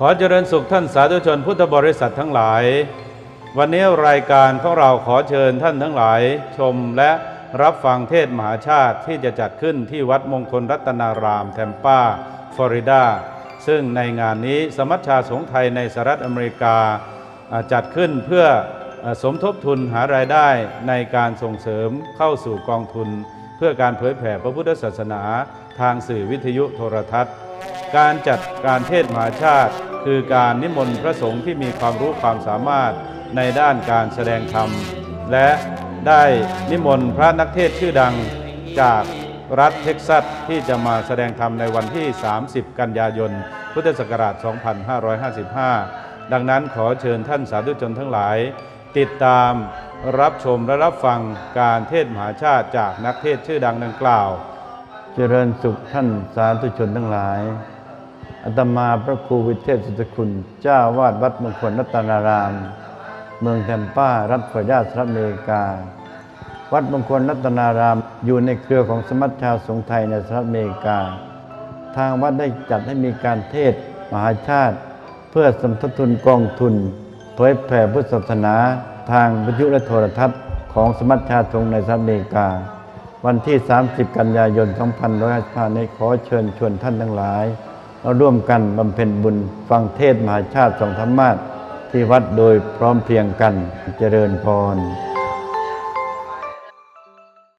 ขอเจริญสุขท่านสาธุชนพุทธบริษัททั้งหลาย วันนี้รายการของเราขอเชิญท่านทั้งหลาย ชมและรับฟังเทศมหาชาติที่จะจัดขึ้นที่วัดมงคลรัตนารามแทมปาฟลอริดา ซึ่งในงานนี้สมัชชาสงฆ์ไทยในสหรัฐอเมริกา จัดขึ้นเพื่อสมทบทุนหารายได้ในการส่งเสริมเข้าสู่กองทุน เพื่อการเผยแผ่พระพุทธศาสนา ทางสื่อวิทยุโทรทัศน์ การจัดการเทศมหาชาติ คือการนิมนต์พระสงฆ์ที่มีความรู้ความสามารถในด้านการแสดงธรรม และได้นิมนต์พระนักเทศชื่อดังจากรัฐเท็กซัสที่จะมาแสดงธรรมในวันที่ 30 กันยายน พุทธศักราช 2555 ดังนั้นขอเชิญท่านสาธุชนทั้งหลาย ติดตามรับชมและรับฟังการเทศมหาชาติจากนักเทศชื่อดังดังกล่าว เจริญสุขท่านสาธุชนทั้งหลาย อาตมาพระครูวิเทศสุทธคุณ เจ้าวาดวัดมงคลรัตนาราม เมืองแทมป้า รัฐฟลอริดาสหรัฐอเมริกา วัดมงคลรัตนารามอยู่ในเครือของสมัชชาสงฆ์ไทยในสหรัฐอเมริกา ทางวัดได้จัดให้มีการเทศมหาชาติ เพื่อสมทบทุนกองทุนเผยแผ่พุทธศาสนาทางวิทยุและโทรทัศน์ของสมัชชาสงฆ์ในสหรัฐอเมริกา วันที่ 30 กันยายน 2555นี้ขอเชิญชวนท่านทั้งหลาย เราร่วมกันบำเพ็ญบุญฟังเทศมหาชาติสองธรรมาสที่วัดโดยพร้อมเพรียงกันเจริญพร